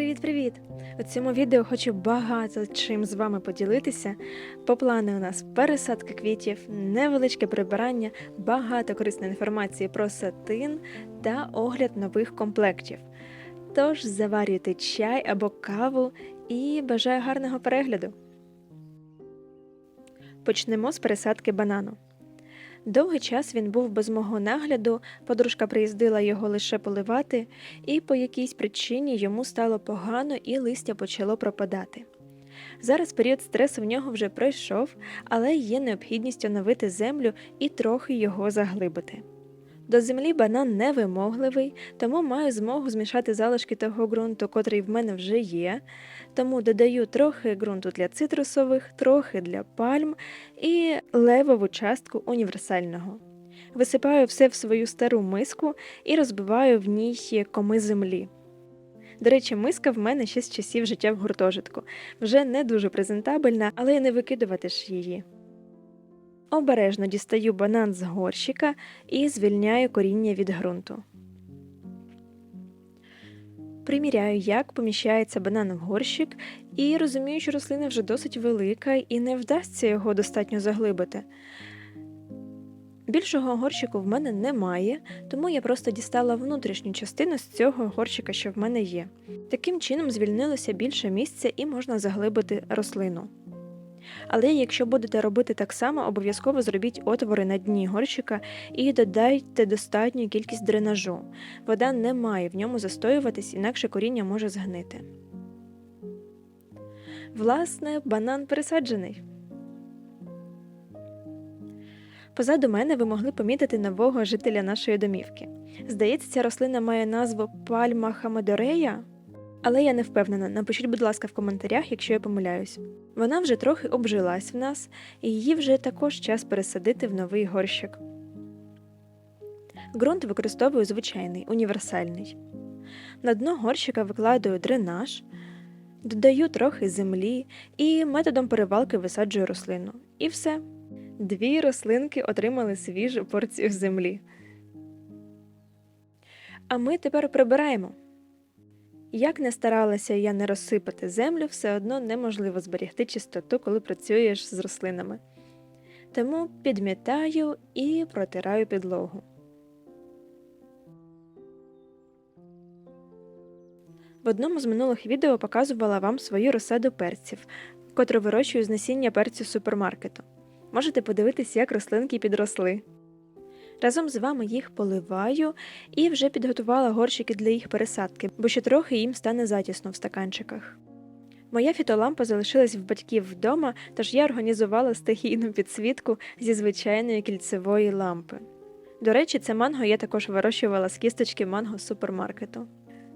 Привіт-привіт! У цьому відео хочу багато чим з вами поділитися. По плану у нас пересадка квітів, невеличке прибирання, багато корисної інформації про сатин та огляд нових комплектів. Тож заварюйте чай або каву і бажаю гарного перегляду. Почнемо з пересадки банану. Довгий час він був без мого нагляду, подружка приїздила його лише поливати, і по якійсь причині йому стало погано і листя почало пропадати. Зараз період стресу в нього вже пройшов, але є необхідність оновити землю і трохи його заглибити. До землі банан невимогливий, тому маю змогу змішати залишки того ґрунту, котрий в мене вже є. Тому додаю трохи ґрунту для цитрусових, трохи для пальм і левову частку універсального. Висипаю все в свою стару миску і розбиваю в ній коми землі. До речі, миска в мене ще з часів життя в гуртожитку. Вже не дуже презентабельна, але й не викидувати ж її. Обережно дістаю банан з горщика і звільняю коріння від ґрунту. Приміряю, як поміщається банан в горщик, і розумію, що рослина вже досить велика і не вдасться його достатньо заглибити. Більшого горщику в мене немає, тому я просто дістала внутрішню частину з цього горщика, що в мене є. Таким чином звільнилося більше місця і можна заглибити рослину. Але якщо будете робити так само, обов'язково зробіть отвори на дні горщика і додайте достатню кількість дренажу. Вода не має в ньому застоюватись, інакше коріння може згнити. Власне, банан пересаджений. Позаду мене ви могли помітити нового жителя нашої домівки. Здається, ця рослина має назву пальма хамедорея, але я не впевнена. Напишіть, будь ласка, в коментарях, якщо я помиляюсь. Вона вже трохи обжилась в нас, і її вже також час пересадити в новий горщик. Ґрунт використовую звичайний, універсальний. На дно горщика викладаю дренаж, додаю трохи землі і методом перевалки висаджую рослину. І все. Дві рослинки отримали свіжу порцію землі. А ми тепер прибираємо. Як не старалася я не розсипати землю, все одно неможливо зберігти чистоту, коли працюєш з рослинами. Тому підмітаю і протираю підлогу. В одному з минулих відео показувала вам свою розсаду перців, котру вирощую з насіння перцю супермаркету. Можете подивитись, як рослинки підросли. Разом з вами їх поливаю і вже підготувала горщики для їх пересадки, бо ще трохи їм стане затісно в стаканчиках. Моя фітолампа залишилась в батьків вдома, тож я організувала стихійну підсвітку зі звичайної кільцевої лампи. До речі, це манго я також вирощувала з кісточки манго супермаркету.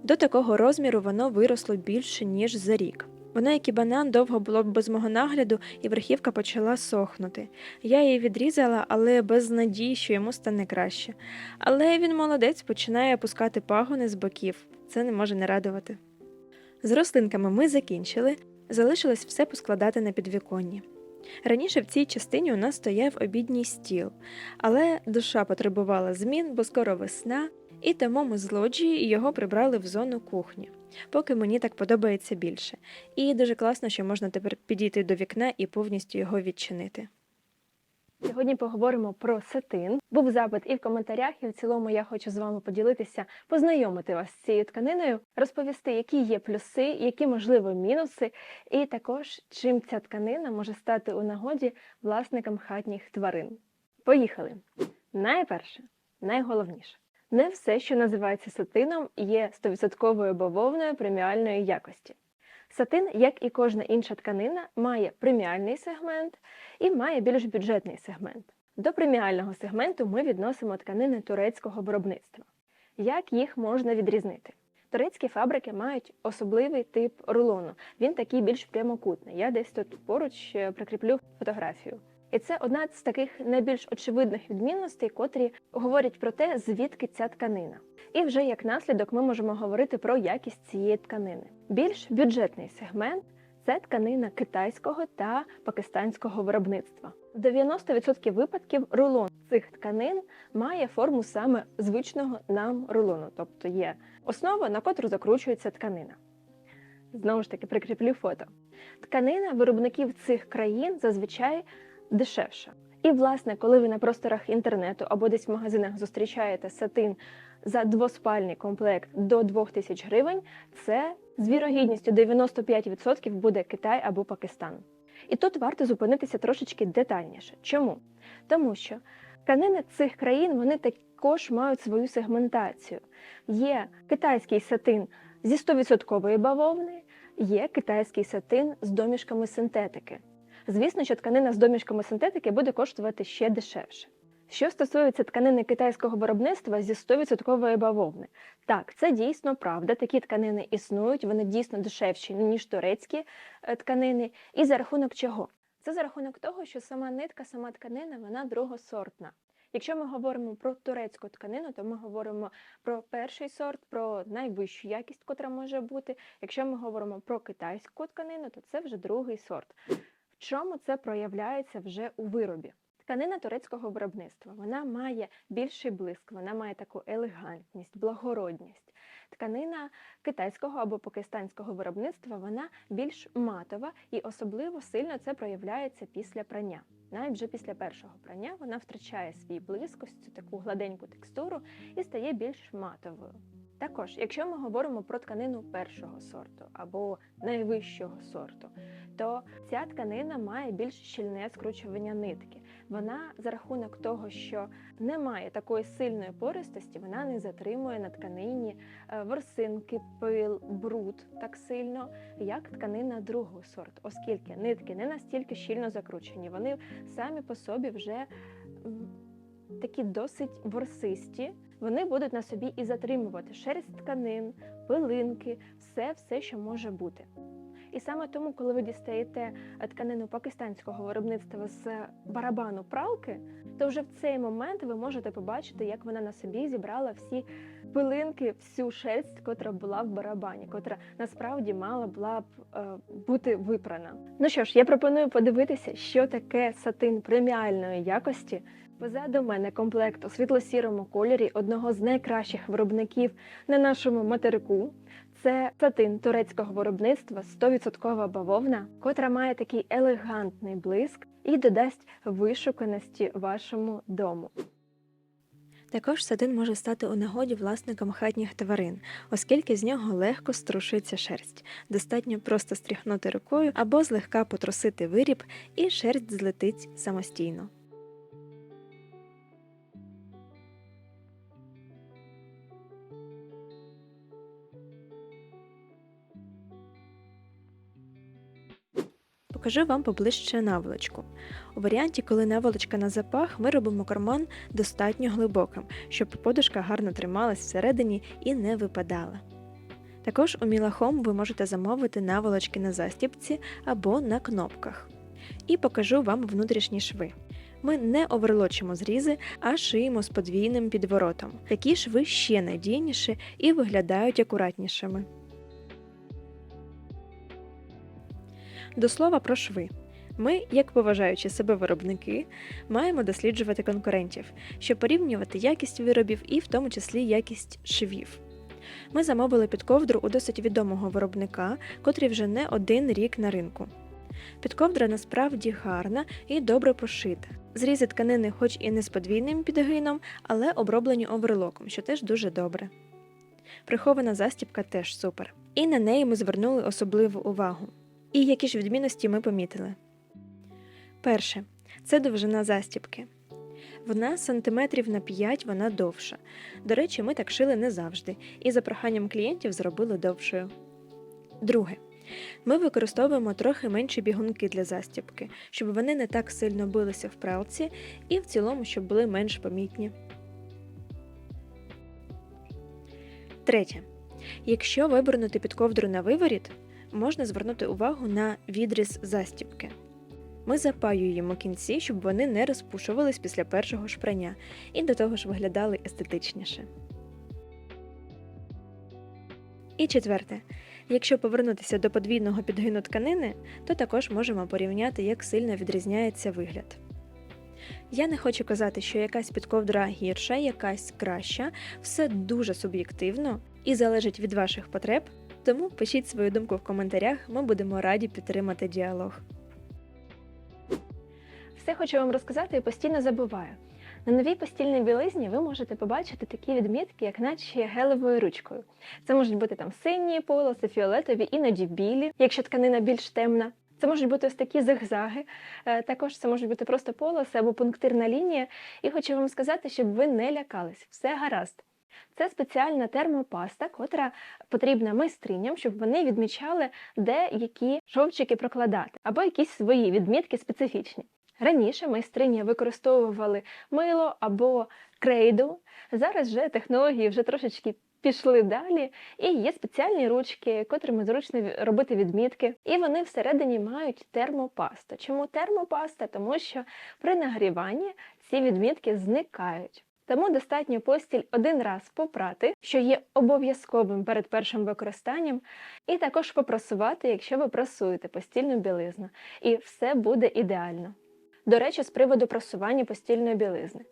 До такого розміру воно виросло більше, ніж за рік. Воно, як і банан, довго було без мого нагляду, і верхівка почала сохнути. Я її відрізала, але без надії, що йому стане краще. Але він молодець починає опускати пагони з боків. Це не може не радувати. З рослинками ми закінчили, залишилось все поскладати на підвіконні. Раніше в цій частині у нас стояв обідній стіл, але душа потребувала змін, бо скоро весна, і тому ми з лоджії його прибрали в зону кухні, поки мені так подобається більше. І дуже класно, що можна тепер підійти до вікна і повністю його відчинити. Сьогодні поговоримо про сатин. Був запит і в коментарях, і в цілому я хочу з вами поділитися, познайомити вас з цією тканиною, розповісти, які є плюси, які можливо мінуси, і також чим ця тканина може стати у нагоді власникам хатніх тварин. Поїхали! Найперше, найголовніше. Не все, що називається сатином, є 100% бавовною преміальної якості. Сатин, як і кожна інша тканина, має преміальний сегмент і має більш бюджетний сегмент. До преміального сегменту ми відносимо тканини турецького виробництва. Як їх можна відрізнити? Турецькі фабрики мають особливий тип рулону. Він такий більш прямокутний. Я десь тут поруч е, прикріплю фотографію. І це одна з таких найбільш очевидних відмінностей, котрі говорять про те, звідки ця тканина. І вже як наслідок ми можемо говорити про якість цієї тканини. Більш бюджетний сегмент це тканина китайського та пакистанського виробництва. 90% випадків рулон цих тканин має форму саме звичного нам рулону, тобто є основа, на котру закручується тканина. Знову ж таки, прикріплю фото. Тканина виробників цих країн зазвичай дешевша. І, власне, коли ви на просторах інтернету або десь в магазинах зустрічаєте сатин за двоспальний комплект до 2000 гривень, це з вірогідністю 95% буде Китай або Пакистан. І тут варто зупинитися трошечки детальніше. Чому? Тому що тканини цих країн вони також мають свою сегментацію. Є китайський сатин зі 100% бавовни, є китайський сатин з домішками синтетики. Звісно, що тканина з домішками синтетики буде коштувати ще дешевше. Що стосується тканини китайського виробництва зі 100% бавовни, так, це дійсно правда. Такі тканини існують, вони дійсно дешевші, ніж турецькі е, тканини. І за рахунок чого? Це за рахунок того, що сама нитка, сама тканина, вона другосортна. Якщо ми говоримо про турецьку тканину, то ми говоримо про перший сорт, про найвищу якість, котра може бути. Якщо ми говоримо про китайську тканину, то це вже другий сорт. Чому це проявляється вже у виробі? Тканина турецького виробництва вона має більший блиск, вона має таку елегантність, благородність. Тканина китайського або пакистанського виробництва вона більш матова і особливо сильно це проявляється після прання. Навіть вже після першого прання вона втрачає свій блиск, цю таку гладеньку текстуру і стає більш матовою. Також, якщо ми говоримо про тканину першого сорту або найвищого сорту, то ця тканина має більш щільне скручування нитки. Вона за рахунок того, що не має такої сильної пористості, вона не затримує на тканині е, ворсинки, пил, бруд так сильно, як тканина другого сорту, оскільки нитки не настільки щільно закручені, вони самі по собі вже такі досить ворсисті. Вони будуть на собі і затримувати шерсть тканин, пилинки, все, все, що може бути. І саме тому, коли ви дістаєте е, тканину пакистанського виробництва з барабану пралки, то вже в цей момент ви можете побачити, як вона на собі зібрала всі пилинки, всю шерсть, котра була в барабані, котра насправді мала була б е, бути випрана. Ну що ж, я пропоную подивитися, що таке сатин преміальної якості. Позаду мене комплект у світло-сірому кольорі одного з найкращих виробників на нашому материку. Це сатин турецького виробництва 100% бавовна, котра має такий елегантний блиск і додасть вишуканості вашому дому. Також сатин може стати у нагоді власникам хатніх тварин, оскільки з нього легко струшується шерсть. Достатньо просто стряхнути рукою або злегка потрусити виріб, і шерсть злетить самостійно. Покажу вам поближче наволочку. У варіанті, коли наволочка на запах, ми робимо карман достатньо глибоким, щоб подушка гарно трималась всередині і не випадала. Також у Мілахом ви можете замовити наволочки на застібці або на кнопках. І покажу вам внутрішні шви. Ми не оверлочимо зрізи, а шиємо з подвійним підворотом. Такі шви ще надійніші і виглядають акуратнішими. До слова про шви. Ми, як поважаючи себе виробники, маємо досліджувати конкурентів, щоб порівнювати якість виробів і в тому числі якість швів. Ми замовили підковдру у досить відомого виробника, котрий вже не один рік на ринку. Підковдра насправді гарна і добре пошита. Зрізи тканини, хоч і не з подвійним підгином, але оброблені оверлоком, що теж дуже добре. Прихована застібка теж супер. І на неї ми звернули особливу увагу. І які ж відмінності ми помітили? Перше це довжина застібки. Вона сантиметрів на 5 вона довша. До речі, ми так шили не завжди, і за проханням клієнтів зробили довшою. Друге. Ми використовуємо трохи менші бігунки для застібки, щоб вони не так сильно билися в пралці і в цілому, щоб були менш помітні. Третє. Якщо вибернути під ковдру на виворіт, можна звернути увагу на відріз застібки. Ми запаюємо кінці, щоб вони не розпушувались після першого шпрання і до того ж виглядали естетичніше. І четверте. Якщо повернутися до подвійного підгину тканини, то також можемо порівняти, як сильно відрізняється вигляд. Я не хочу казати, що якась підковдра гірша, якась краща, все дуже суб'єктивно і залежить від ваших потреб Тому пишіть свою думку в коментарях, ми будемо раді підтримати діалог. Все хочу вам розказати і постійно забуваю. На новій постільній білизні ви можете побачити такі відмітки, як наче гелевою ручкою. Це можуть бути там сині полоси, фіолетові, іноді білі, якщо тканина більш темна. Це можуть бути ось такі зигзаги, Е, також це можуть бути просто полоси або пунктирна лінія. І хочу вам сказати, щоб ви не лякались, все гаразд. Це спеціальна термопаста, котра потрібна майстриням, щоб вони відмічали, де які шовчики прокладати, або якісь свої відмітки специфічні. Раніше майстрині використовували мило або крейду. Зараз же технології вже трошечки пішли далі, і є спеціальні ручки, котрими зручно робити відмітки. І вони всередині мають термопасту. Чому термопаста? Тому що при нагріванні ці відмітки зникають. Тому достатньо постіль один раз попрати, що є обов'язковим перед першим використанням, і також попрасувати, якщо ви прасуєте постільну білизну, і все буде ідеально. До речі, з приводу прасування постільної білизни.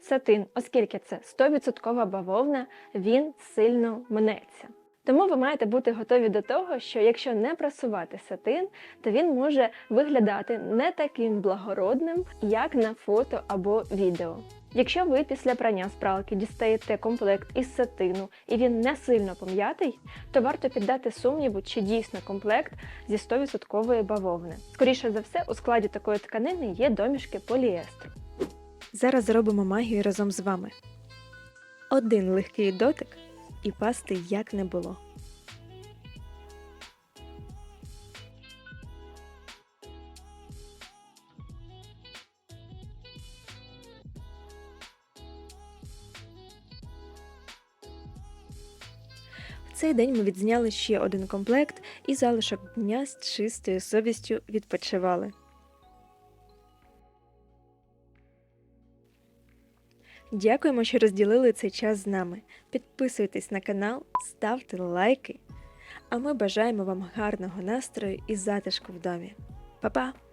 Сатин, оскільки це 100% бавовна, він сильно мнеться. Тому ви маєте бути готові до того, що якщо не прасувати сатин, то він може виглядати не таким благородним, як на фото або відео. Якщо ви після прання з пралки дістаєте комплект із сатину і він не сильно пом'ятий, то варто піддати сумніву, чи дійсно комплект зі 100% бавовни. Скоріше за все, у складі такої тканини є домішки поліестру. Зараз зробимо магію разом з вами. Один легкий дотик і пасти як не було. Цей день ми відзняли ще один комплект і залишок дня з чистою совістю відпочивали. Дякуємо, що розділили цей час з нами. Підписуйтесь на канал, ставте лайки. А ми бажаємо вам гарного настрою і затишку в домі. Па-па!